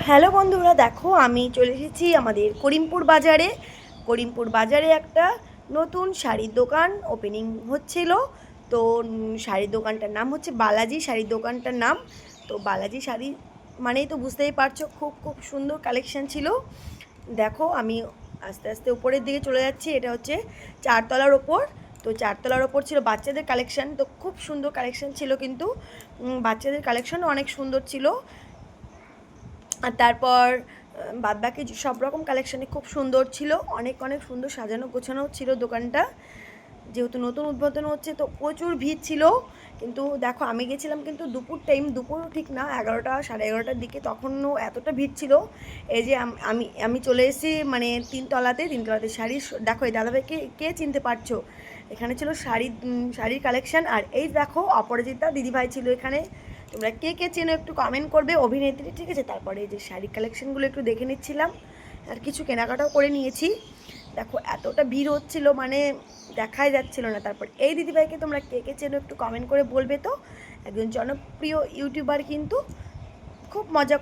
Hello বন্ধুরা, দেখো আমি চলে এসেছি আমাদের করিমপুর বাজারে। করিমপুর বাজারে একটা নতুন শাড়ির দোকান ওপেনিং হচ্ছিল। তো শাড়ির দোকানটার নাম হচ্ছে বালাজি শাড়ির দোকানটার নাম। তো, বালাজি শাড়ি মানেই তো বুঝতেই পারছ, খুব খুব সুন্দর কালেকশান ছিল। দেখো, আমি আস্তে আস্তে উপরের দিকে চলে যাচ্ছি, এটা হচ্ছে চারতলার ওপর। তো, চারতলার ওপর ছিল বাচ্চাদের কালেকশন তো খুব সুন্দর কালেকশান ছিল কিন্তু। বাচ্চাদের কালেকশনও অনেক সুন্দর ছিল। আর তারপর বাদ বাকি সব রকম কালেকশানে খুব সুন্দর ছিল। অনেক অনেক সুন্দর সাজানো গোছানো ছিল দোকানটা। যেহেতু নতুন উদ্বোধন হচ্ছে, তো প্রচুর ভিড় ছিল। কিন্তু দেখো আমি গেছিলাম কিন্তু দুপুর টাইম দুপুর ঠিক না এগারোটা সাড়ে এগারোটার দিকে তখনও এতটা ভিড় ছিল। এই যে আমি আমি চলে এসেছি মানে তিনতলাতে তিনতলাতে শাড়ি দেখো এই দাদাভাইকে কে চিনতে পারছ? এখানে ছিল শাড়ি উম, শাড়ির কালেকশন আর এই দেখো অপরাজিতা দিদিভাই ছিল এখানে। তোমরা কে কে চেনো একটু কমেন্ট করবে অভিনেত্রী ঠিক আছে? তারপরে এই যে শাড়ি কালেকশনগুলো একটু দেখে নিচ্ছিলাম আর কিছু কেনাকাটাও করে নিয়েছি। দেখো এতটা ভিড় হচ্ছিল মানে দেখাই যাচ্ছিল না। তারপর এই দিদিভাইকে তোমরা কে কে চেনো একটু কমেন্ট করে বলবে তো? একজন জনপ্রিয় ইউটিউবার কিন্তু খুব মজা